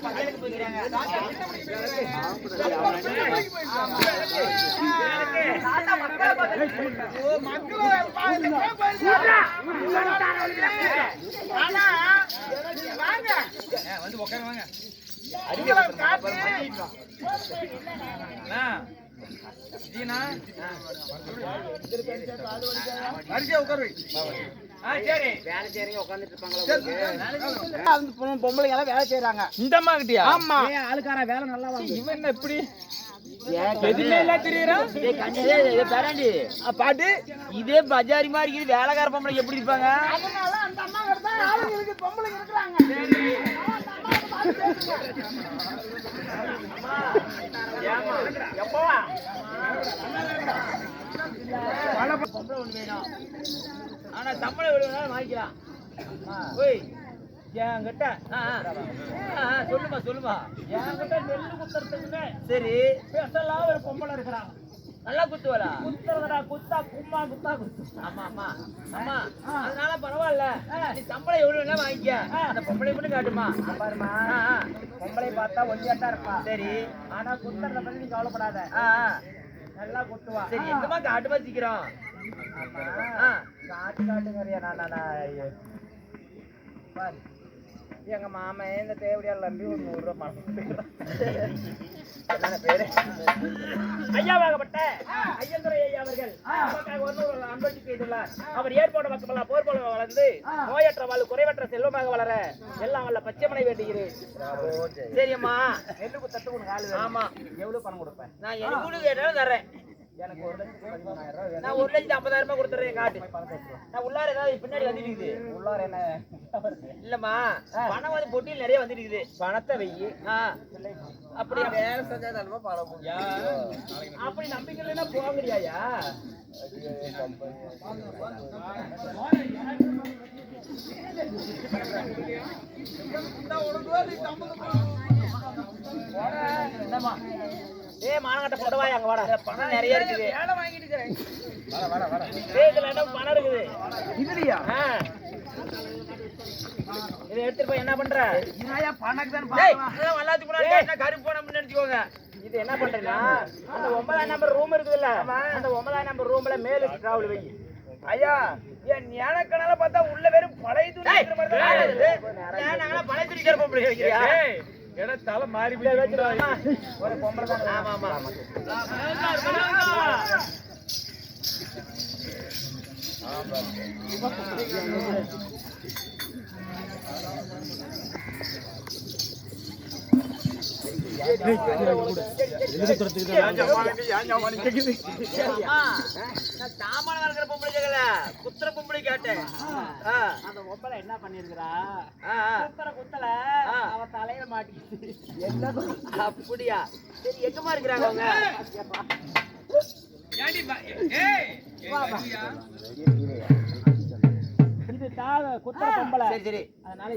வேலைக்கு வந்து உட்கார வாங்க ஜீனா உட்காரு வேலை செய்யறீங்க உட்காந்துட்டு இருப்பாங்களா பொம்பளைங்க எல்லாம் வேலை செய்யறாங்க இந்த அம்மா கிட்டயா? ஆமா. ஆளுக்கார வேலை நல்லா வாங்க இவன் என்ன பேராண்டி. பாட்டு? இதே பஜாரி மாதிரி இருக்குது வேலைக்கார பொம்பளை எப்படி இருப்பாங்க? வேணும் ஆனா சம்பளம் எவ்வளவு வேணாலும் வாங்கிக்கலாம் ஓய் என்கிட்ட. சொல்லுமா சொல்லுமா. என்கிட்ட நெல்லு குத்துறதுக்குன்னு சரி. ஸ்பெஷலா ஒரு பொம்பளை இருக்கிறான் நல்லா குத்துவலா குத்துறதடா குத்தா கும்மா குத்தா குத்து ஆமா ஆமா. ஆமா அதனால பரவாயில்ல. நீ சம்பளம் எவ்வளவு வேணா வாங்கிக்க அந்த பொம்பளை மட்டும் காட்டுமா? பாருமா பொம்பளை பார்த்தா ஒல்லியாட்டா இருப்பா. சரி. ஆனா குத்துறத பத்தி நீ கவலைப்படாத. நல்லா குத்துவா. சரி எங்கம்மா காட்டுமா சீக்கிரம் எங்க மாமன் இந்த தேவடியால் நம்பி ஒரு நூறு ரூபாய் பணம் என்ன பேரு? ஐயாவாகப்பட்ட ஐயந்துரை ஐயா அவர்கள். அன்பளிப்பு செய்துள்ளார் அவர் ஏற்போட மக்கள் போர் போல வளர்ந்து நோயற்ற வாழ் குறைவற்ற செல்வமாக வளர எல்லாம் வல்ல பச்சைமனை வேண்டுகிறேன் சரியம்மா நெல்லுக்கு தட்டு ஆளு ஆமா. எவ்வளவு பணம் கொடுப்பேன்? நான் எனக்கு கேட்டாலும் தரேன் எனக்கு ஒரு லட்சத்தி பதிமூணாயிரம் ரூபாய் நான் ஒரு லட்சத்தி ஐம்பதாயிரம் ரூபாய் கொடுத்துறேன் காட்டு நான் உள்ளார ஏதாவது பின்னாடி வந்துட்டு இருக்குது உள்ளார என்ன? இல்லம்மா பணம் வந்து பொட்டியில் நிறைய வந்துட்டு இருக்குது பணத்தை வெயி அப்படி வேலை செஞ்சா பணம் அப்படி நம்பிக்கை இல்லைன்னா போக முடியாயா என்னம்மா? ஏய் மானகட்ட புடவாய் அங்க வாடா. பணம் நிறைய இருக்குது. வேலை வாங்கிட்டு இருக்கேன் வர வர வர இதுல என்ன பணம் இருக்குது? இதுலயா? இதை எடுத்துட்டு போய் என்ன பண்ற? இதையா தான் பாக்கலாம் முன்னாடி என்ன கருப்பு பணம் நினைச்சுக்கோங்க. இது என்ன பண்றேன்னா அந்த ஒன்பதாம் நம்பர் ரூம் இருக்குதுல்ல அந்த ஒன்பதாம் நம்பர் ரூம்ல மேல டிராவல் வை. ஐயா என் ஞானக்கனால பார்த்தா உள்ள வெறும் பழைய துணி இருக்கிற மாதிரி தான். பழைய துணி அப்படி வைக்கிறியா ஏன்னா தலை மாறி ஒரு பொம்பளை தான் ஆமா ஆமா. சாமான வளர்க்குற பொம்பளை குத்துற பொம்பளை கேட்டேன் அந்த பொம்பளை என்ன பண்ணிருக்கிறா குத்துற குத்தல அவ தலையில மாட்டிக்கிச்சு என்ன அப்படியா சரி எங்கம்மா இருக்கிறாங்க அவங்க இது தாக குத்துற பொம்பளை. சரி சரி. அதனால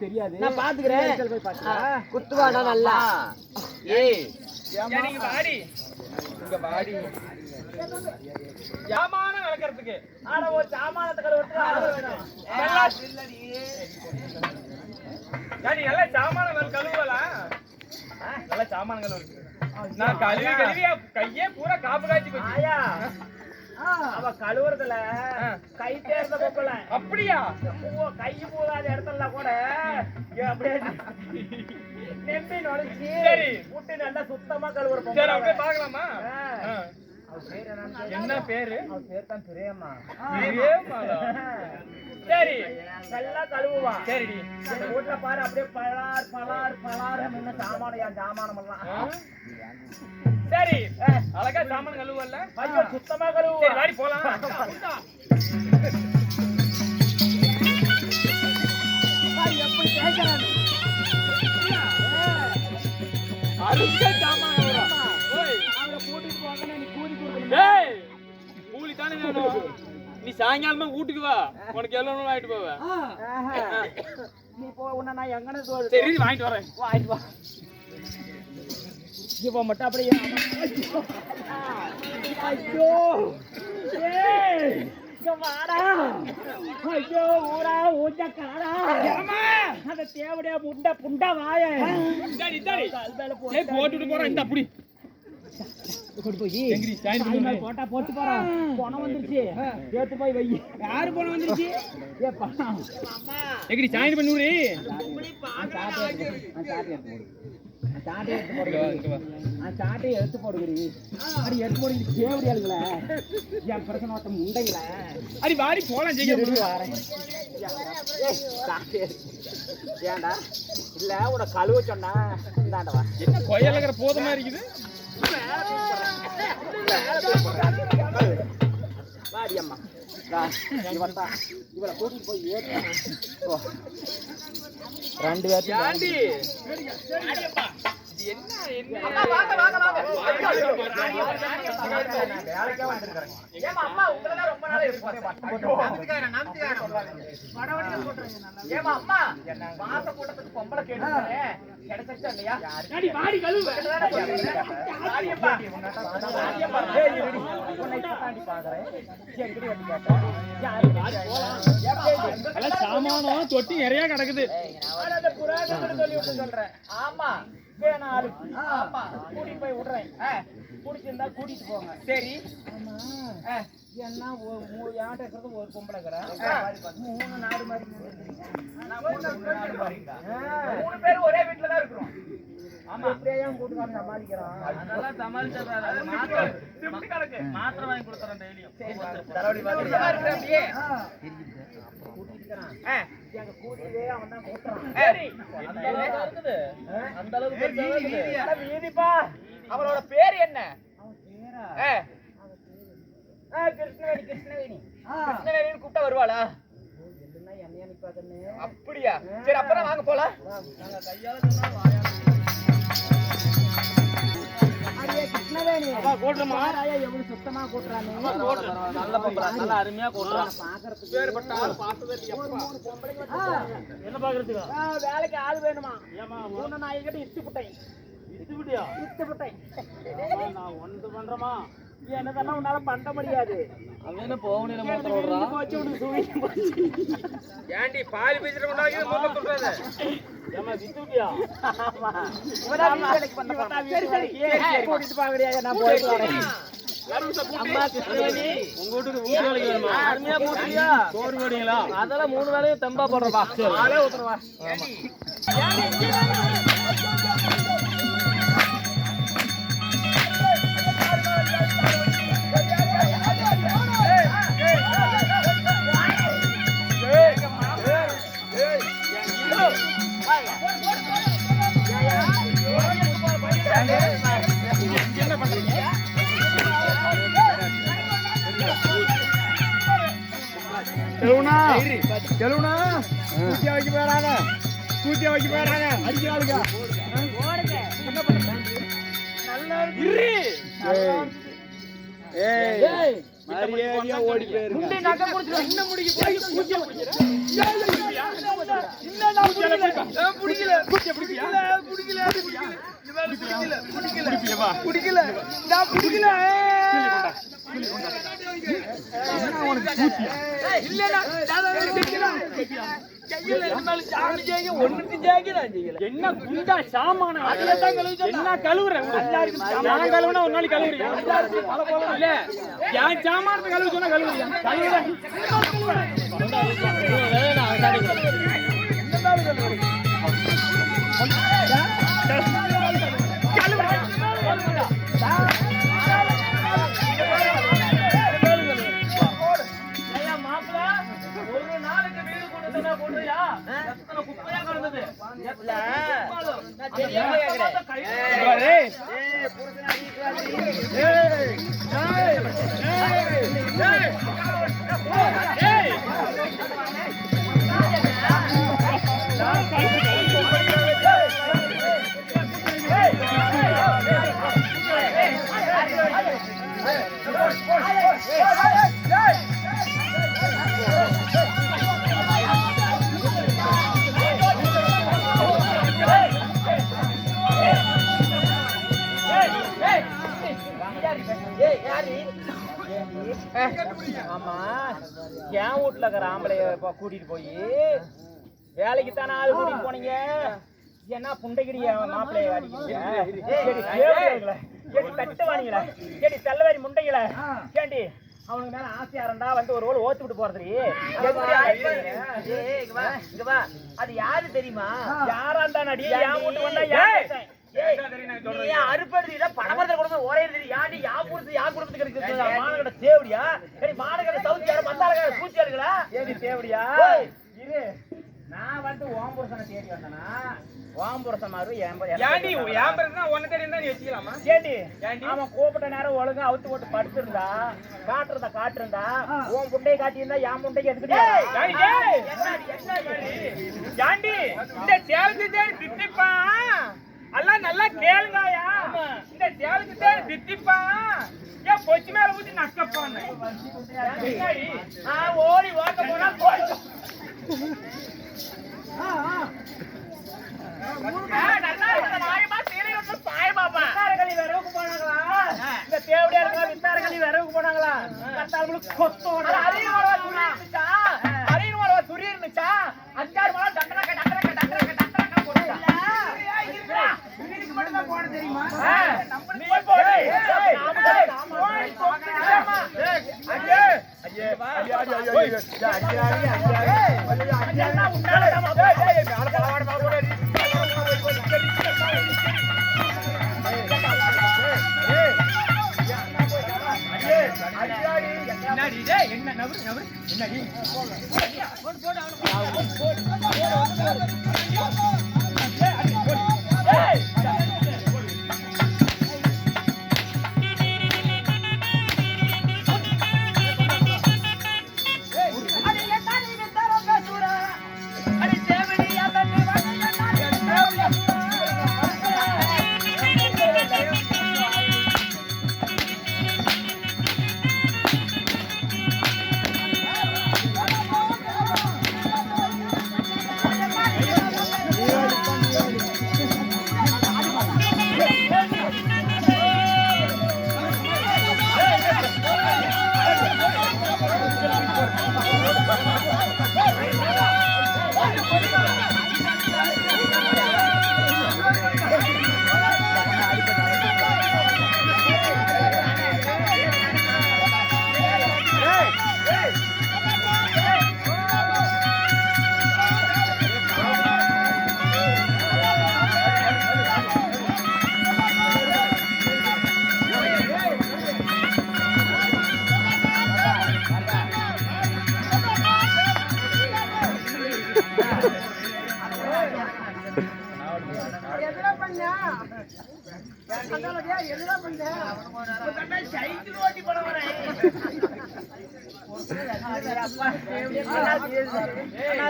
தெரியாது. நான் பாத்துக்கிறேன். போய் பாத்துக்கிறேன். குத்துவாடா நல்லா? ஏய். நீங்க வாடி. இங்க வாடி. ஜாமான ஒரு நல்லா இல்லடி. ஏடி நல்லா சாமான வளர் கழுவலாம் நல்லா சாமான கழுவு நான் கழுவி கழுவி கையே பூரா காப்பு காய்ச்சி போச்சு. ஆயா. அவ கழுவுறதுல கை தேர்ந்த பொம்பளை. அப்படியா? கை போகாத இடத்துல கூட அப்படியே நெம்பி நுழைச்சி சரி. விட்டு நல்லா சுத்தமா கழுவுற சரி பொம்பளை அப்படியே. பாக்கலாமா என்ன பேரு? பேர் தான் பிரியம்மா? சரி. நல்லா கழுவுவா. சரிடி அந்த வீட்டுல பாரு அப்படியே பலார் பலார் பலார் சாமானம் சாமானம்? எல்லாம் சரி அழகா சாமான கழுவல்ல சுத்தமா கழுவுவா. சரி வாடி போலாம். நீ சாயங்காலமா வீட்டுக்கு வா. உனக்கு எவ்வளவு வாங்கிட்டு போவ நீ போ உன்னை நான் எங்கன்னு சரி வாங்கிட்டு வரேன். வாங்கிட்டு வா. இப்போ மட்டும் அப்படியே. ஐயோ! ஏய் இங்க வாடா. ஐயோ ஊரா ஊஞ்ச காடா. அந்த தேவடைய முண்டை புண்டா வாய. போட்டுட்டு போறேன் இந்த அப்படி கொண்டு போய். போட்டா போட்டு போறான் பணம் வந்துருச்சு. ஏத்து போய் வை யாரு பணம் வந்துருச்சு? ஏ பணம் எங்கடி சாட்டை எடுத்து போடுகிறீ சாட்டை எடுத்து போடுகிறீ அடி எடுத்து போடுகிறீ தேவடி ஆளுங்கள. என் பிரச்சனை ஒருத்த முண்டைங்கள அடி வாடி போலாம் எப்படி வாரேன். ஏன்டா? இல்ல உன கழுவ சொன்னா இந்தாண்டவா என்ன கொயலங்கிற போதமா இருக்குது? வாடி அம்மா. ரெண்டு பேர்த்தையும் சாமானம் தொட்டி நிறைய கிடக்குது. சொல்றேன். ஆமா. வேணாம் ஆளு. கூட்டிட்டு போய் விடுறேன். ஆ, பிடிச்சிருந்தா கூட்டிட்டு போங்க. சரி. ஆ, என்ன என்கிட்ட இருக்கிறது ஒரு பொம்பளை மூணு நாடு மாதிரி. மூணு ஒரே வீட்டுல தான் இருக்கிறோம். ஆமா. அப்படியே ஏன் கூட்டுக்காரன் சமாளிக்கிறான்? அதெல்லாம் சமாளிச்சிடுறாரு மாத்திரை வாங்கி கொடுத்துறேன் டெய்லியும். அவளோட பேர் என்ன? கிருஷ்ணவேணி கிருஷ்ணவேணி. கிருஷ்ணவேணின்னு கூப்பிட்டா வருவாளா? அப்படியா? சரி அப்புறம் வாங்க போலாம். கிருஷ்ணவேணி கூட்டுறமா எவ்வளவு சுத்தமா கூட்டுறானே நல்ல பொம்பளை நல்ல அருமையா கூட்டுறான் பாக்குறதுக்கு வேறுபட்ட ஆள் பார்த்ததே என்ன பாக்குறதுக்கா வேலைக்கு ஆள் வேணுமா? மூணு நாய்கிட்ட இட்டு புட்டை இது விடியா இட்டு புட்டை நான் ஒன்று பண்றமா உன்னால பண்ண முடியாது. அவனே போகணும். ஏண்டி பால் பேசிட்டு கொண்டாங்க மூக்க சொல்றாத ஏமா வித்து விட்டியா ஆமா. இவதான் வீட்டு வேலைக்கு பண்ண போறான். சரி, சரி. ஏய், கூட்டிட்டு போங்கடியா, நான் போயிட்டு வரேன். அம்மா கிருஷ்ணவேணி. உங்க வீட்டுக்கு வீட்டு வேலைக்கு வேணுமா? அருமையா போட்டியா? சோறு போடுவீங்களா? அதெல்லாம் மூணு வேலையும் தெம்பா போடுறப்பா ஆளே ஊத்துறவா. செலுவனா கூத்தியா வைக்க போறாங்க கூத்தியா வைக்க போறாங்க அடிக்கிறாளுங்க ஏய். மரியாதையா ஓடி என்ன குண்டா சாமான என்ன நான் கழுவுனா ஒரு இல்ல என் சாமானத்தை கழுவு சொன்னா கழுவுறியா தெரியாம கேக்குறேன். ஆமா. என் வீட்டுல இருக்கிற ஆம்பளைய கூட்டிட்டு போய் வேலைக்கு தானே ஆள் கூட்டிட்டு போனீங்க? என்ன புண்டைகிடிய மாப்பிள்ளைய அடிக்கிறீங்க சரி தட்டுவானிங்களே சரி தெல்லவேரி முண்டைகள கேண்டி அவனுக்கு மேல ஆசையா இருந்தா வந்து ஒரு ஓடு ஓத்து விட்டு போறது அது யாரு தெரியுமா? யாரா இருந்தா நடி வீட்டு வந்தா யாரு அறுப்படுறீங்க பணமரத்தை கொடுத்து ஒரே யாண்டி யா கொடுத்து யா குடும்பத்துக்கு இருக்கு? மாநகர தேவடியா? சரி மாநகர சவுதி யாரும் மத்தாள பூச்சியாளுங்களா ஏடி தேவடியா? இரு. நான் வந்து ஓம்புரசனை தேடி வந்தனா? ஓம்புரசன் மாறு ஏன்டி என் பிறகு ஒன்னு தேடி இருந்தா நீ வச்சுக்கலாமா? ஏண்டி? அவன் கூப்பிட்ட நேரம் ஒழுங்கா அவுத்து போட்டு படுத்திருந்தா காட்டுறத காட்டிருந்தா உன் முட்டையை காட்டியிருந்தா என் முட்டைக்கு. எதுக்கு ஏண்டி? இந்த சேலத்து தேடி நல்லா கேளுங்கயா இந்த தேடி தித்திப்பா. ஏன் பொச்சு மேல ஊத்தி? நான் ஓடி ஓட்ட போனா போயிடும் நல்லா இருக்கு. சீலை வந்து பாயமாப்பா வித்தாரகளி விரவுக்கு போனாங்களா? இந்த தேவடியா இருக்கா வித்தாரகளி விரவுக்கு போனாங்களா? கத்தாளுக்கு கொத்தோட. அரியன் நீ போடு ஓடி போக்குறேம்மா ஐயே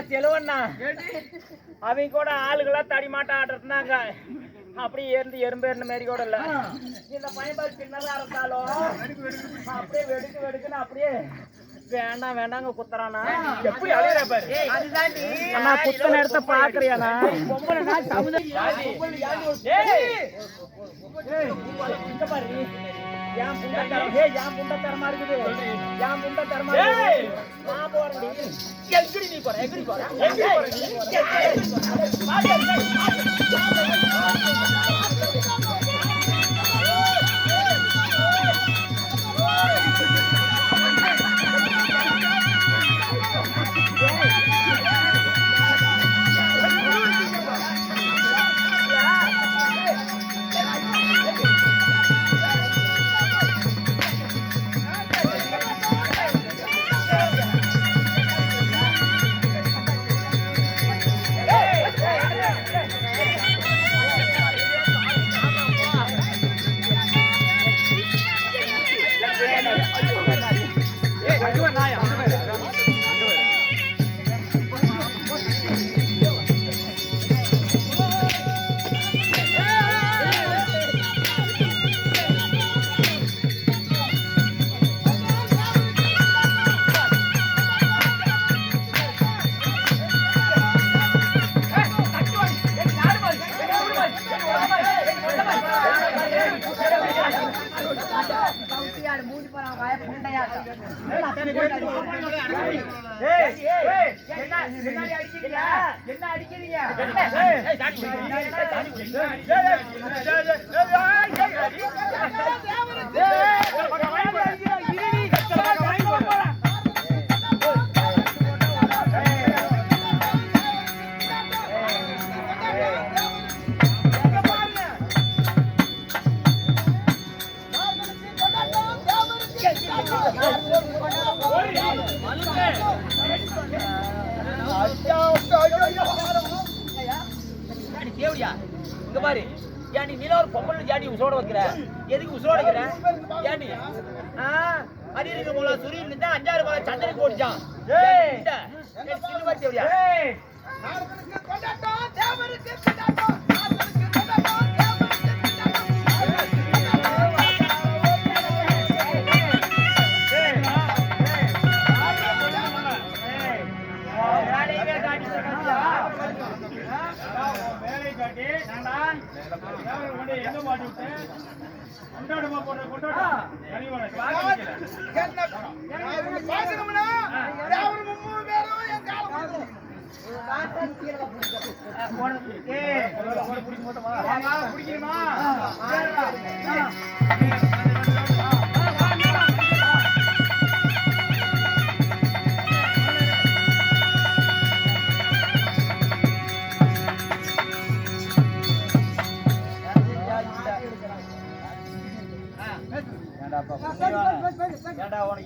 செலவண்ணா. அவங்க கூட ஆளுகளா தடிமாட்டம் ஆடுறதுனாங்க அப்படியே இருந்து எறும்பு இருந்த மாதிரி கூட இல்ல இந்த பயன்பாடு சின்னதா இருந்தாலும் அப்படியே வெடுக்கு வெடுக்குன்னு அப்படியே வேண்டாம் வேண்டாங்க குத்துறானா? எப்படி அலையற பாரு. அண்ணா குத்த நேரத்தை பாக்குறியாண்ணா? ஏய், என் புண்டத்தரமா இருக்குது. என் புண்டத்தரமா ஏய். இருக்குது. நான் போறேன்டி. எங்கடி நீ போற எங்கடி போற. எங்கடி போற.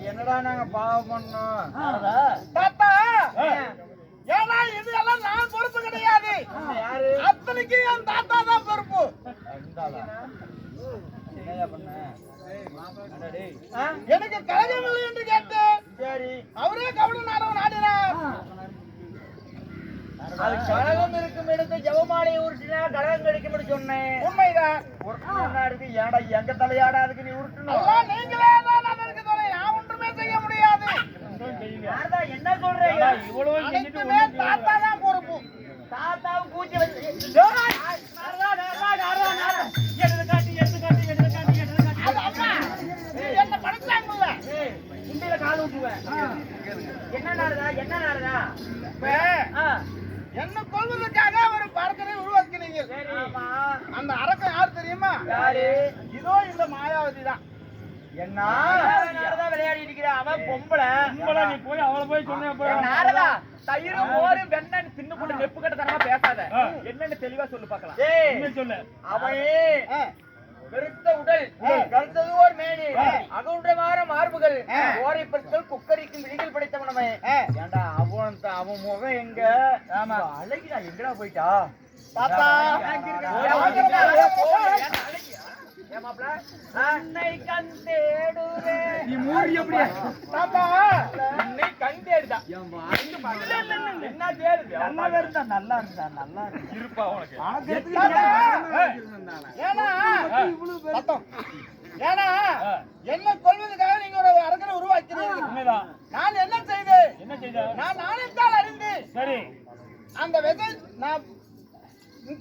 என்னடா நாங்க பாவம் பண்ணோம்? கிடையாது. அத்தனைக்கு என் தாத்தா தான் பொறுப்பு? எனக்கு கழகம் இல்லை என்று கேட்டு அவரே கவன நாடகம் அது கழகம் இருக்கும் இடத்து ஜெவமாலையை உருட்டினா கழகம் கிடைக்கும்னு சொன்னேன். உண்மைதான். இருக்கு? ஏன்டா எங்க தலையாடா அதுக்கு நீ உருட்டணும் எல்லாம் நீங்களே தான் அதற்கு துணை நான் ஒன்றுமே செய்ய முடியாது. என்ன சொல்றீங்க? இவ்வளவு தாத்தா தான் 大刀估计 என்ன சொல்லு. அவன் ஆ. பெருத்த உடல் கருத்தது ஒரு மேனி. அகவுண்டமான மார்புகள் ஓரை பற்கள் குக்கரிக்கும் விழிகள் படைத்தவன் அவன் ஏண்டா அவன் அவன் முகம் எங்க? ஆமா. அழகிடா எங்கடா போயிட்டா? தாத்தா. அன்னை கண் தேடுவே நீ மூடி அப்படியே. தாத்தா! அன்னை கண் தேடுதா? என்ன தேடுது. நல்லா இருந்தா நல்லா இருந்தா நல்லா இருப்பா உனக்கு. தாத்தா! ஏன்னா சத்தம். ஏன்னா என்ன கொள்வதற்காக நீங்க ஒரு அரக்கனை உருவாக்கிறீர்கள் நான் என்ன செய்தேன்? என்ன செய்த நான் நாணயத்தால் அறிந்து சரி. அந்த விதை நான்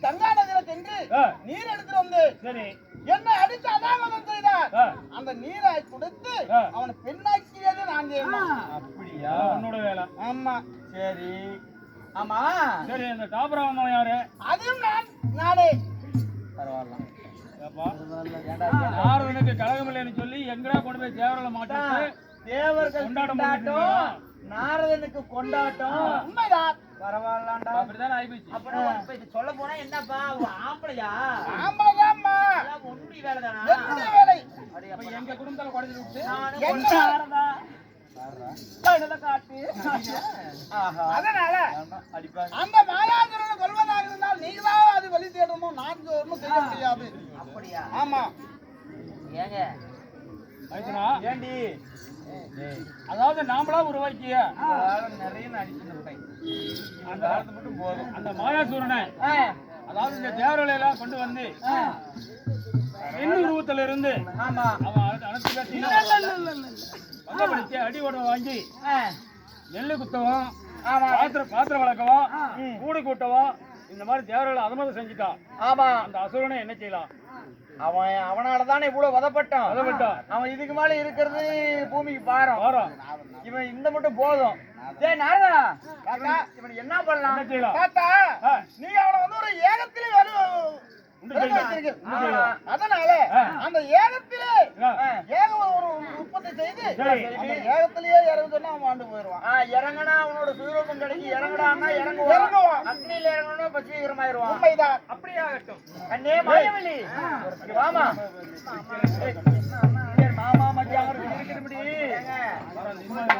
கங்கா நதியில சென்று ஆ. நீர் எடுத்துட்டு வந்து சரி. என்னை அடித்து அதாமதம் செய்தார். அந்த நீரை கொடுத்து. அவனை பெண்ணாக்கியது நான் அப்படியா? உன்னோட வேலை. ஆமா. சரி. ஆமா. சரி இந்த தாபராமன் யாரு? அதுவும் நான் நானே. பரவாயில்ல. ஏண்டா நாரதனுக்கு கழகம் இல்லைன்னு சொல்லி எங்கடா கொண்டு போய் தேவரில் மாட்டிட்டு தேவர்கள் கொண்டாட்டம் கொண்டாட்டம் நாரதனுக்கு கொண்டாட்டம். உண்மைதான். பரவாயில்லடா. அப்படிதான் ஆயிப்போச்சு. அப்புறம் இப்ப இது சொல்ல போனா என்னப்பா ஆம்பளையா? ஆம்பளதாம்மா. எல்லாம் ஒன்றுடைய வேலைதானா? என்னுடைய வேலை. இப்ப எங்க குடும்பத்துல குறைஞ்சிட்டு விட்டு ஆஹா. அதனால அந்த மாயாசுரனை கொல்வதாக இருந்தால் நீங்களாவது அது வழி தேடணும்? நான் ஒன்றும் செய்ய முடியாது. அப்படியா? ஆமா. ஏங்க? ஏண்டி? அதாவது நாமளா உருவாக்கிய. நிறைய நடிச்சுன்னு இருக்கேன். அந்த காலத்து மட்டும் போதும். அந்த மாயாசூரனை அதாவது இந்த தேவர்களை எல்லாம் கொண்டு வந்து உருவத்துல இருந்து அவன் பேர்த்தையும் பங்கப்படுத்தி அடி உடவை வாங்கி நெல்லு குத்தவும் பாத்திரம் பாத்திரம் வளர்க்கவும் கூடு கூட்டவும் இந்த மாதிரி தேவர்களை அதமதம் செஞ்சுட்டான். ஆமா. அந்த அசுரனை என்ன செய்யலாம்? அவன் அவனால தானே இவ்வளவு வதப்பட்டான். வதப்பட்டான். அவன் இதுக்கு மேல இருக்கிறது பூமிக்கு பாரம். இவன் இந்த மட்டும் போதும். டேய் நாரதா காக்கா இவன் என்ன பண்ணலாம்? தாத்தா. நீ அவனை வந்து ஒரு ஏகத்திலே. அதனால. அந்த ஏகத்திலே ஆ. ஏக ஒரு உற்பத்தி செய்து. அந்த ஏகத்திலேயே இறங்க சொன்னா அவன் ஆண்டு போயிடுவான் இறங்குனா அவனோட சுயரூபம் கிடைக்கும் இறங்குடான்னா இறங்குவான் இறங்குவான். அக்னியில இறங்கணும்னா பசீகரமாயிருவான் உண்மைதான் அப்படியே ஆகட்டும் அண்ணே ஏய், மாமா மச்சான் இருக்கிறபடி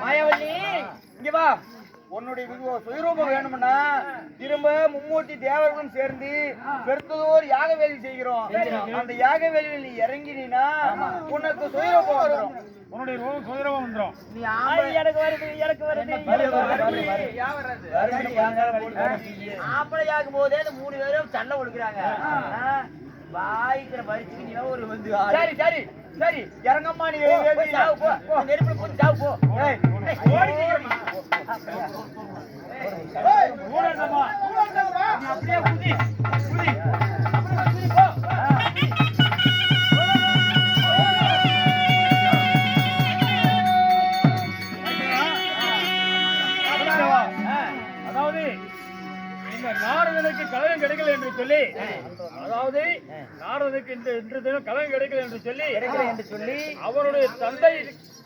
மாயவல்லி இங்க வா. உன்னுடைய சுயரூபம் வேணும்னா திரும்ப மும்மூர்த்தி தேவர்களும் சேர்ந்து பெருத்ததோர் யாக வேலை செய்கிறோம். அந்த யாக வேலையில் நீ இறங்கினா உனக்கு சுயரூபம் வந்துடும் உன்னுடைய ரூபம் சுதந்திரமா வந்துடும் எனக்கு வருது எனக்கு வருது. எனக்கு வருது ஆம்பளையாகும் போதே இந்த மூணு பேரும் சண்டை கொடுக்குறாங்க வாய்க்கிற பரிசுக்கு நீ ஒரு வந்து. சரி சரி சரி. இறங்கம்மா நீ நெருப்புல போய் சாவு போ. அப்படியே குதி குதி அப்படியே போ நாரதனுக்கு கலகம் கிடைக்கல என்று சொல்லி அதாவது நாரதனுக்கு இந்த இன்று தினம் கலகம் கிடைக்கல என்று சொல்லி என்று சொல்லி அவருடைய தந்தை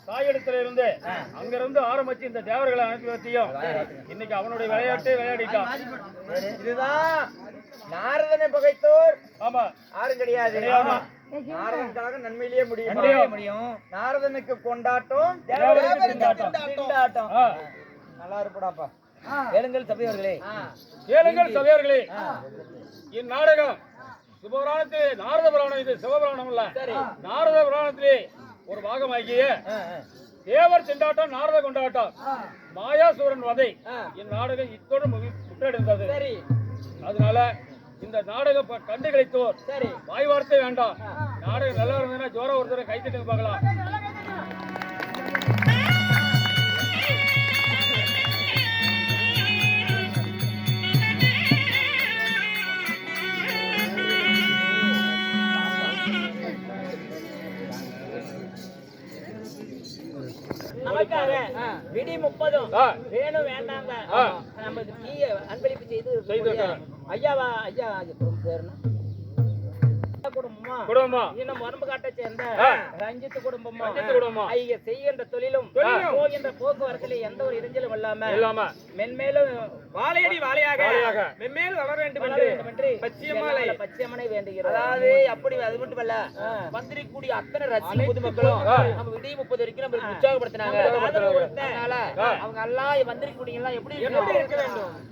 தாயிடத்துல இருந்து அங்கிருந்து ஆரம்பிச்சு இந்த தேவர்களை அனுப்பி வச்சியும் இன்னைக்கு அவனுடைய விளையாட்டை விளையாடிட்டான். இதுதான் நாரதனை பகைத்தோர். ஆமா. யாரும் கிடையாது. நாரதனுக்காக நன்மையிலேயே முடியும். முடியும். நாரதனுக்கு கொண்டாட்டம். ஆ. நல்லா இருப்படாப்பா. கேளுங்கள் சபையவர்களே கேளுங்கள் சபையர்களே. இந்நாடகம் சிவபுராணத்திலே நாரத புராணம் இது சிவபுராணம் இல்ல. நாரத புராணத்திலே ஒரு பாகமாகிய தேவர் திண்டாட்டம் நாரத கொண்டாட்டம். மாயாசூரன் வதை இந்நாடகம் இத்தோடு முகி- முற்றடைந்தது சரி. அதனால இந்த நாடகம் ப- கண்டு கிடைத்தோர் சரி. வாய் வார்த்தை வேண்டாம். நாடகம் நல்லா இருந்ததுன்னா ஜோர ஒருத்தரை கை தட்டி பார்க்கலாம். நமக்காக விடி முப்பதும். வேணும் வேண்டாங்க. நம்ம தீய அன்பளிப்பு செய்து. ஐயாவா ஐயா பேருனா குடும்பமா இன்னும் வரம்பு காட்டை சேர்ந்த. ரஞ்சித் குடும்பமா ரஞ்சித் குடும்பமா. ஐய செய்கின்ற தொழிலும். போகின்ற போக்குவரத்துல எந்த ஒரு இடைஞ்சலும் இல்லாம இல்லாம மென்மேலும் வாழையடி வாழையாக வாழையாக. மென்மேல் வளர வேண்டும் என்று பச்சியம்மாளை. என்னால பச்சையம்மனை வேண்டுகிறோம் அதாவது அப்படி அது மட்டும் இல்ல மந்திரி கூடிய அத்தனை ரசிக பொதுமக்களும். நம்ம விடிய முப்பது வரைக்கும் நம்ம உற்சாகப்படுத்தினாங்க. அவங்க எல்லாம் மந்திரி கூடிய எல்லாம் எப்படி இருக்க? வேண்டும்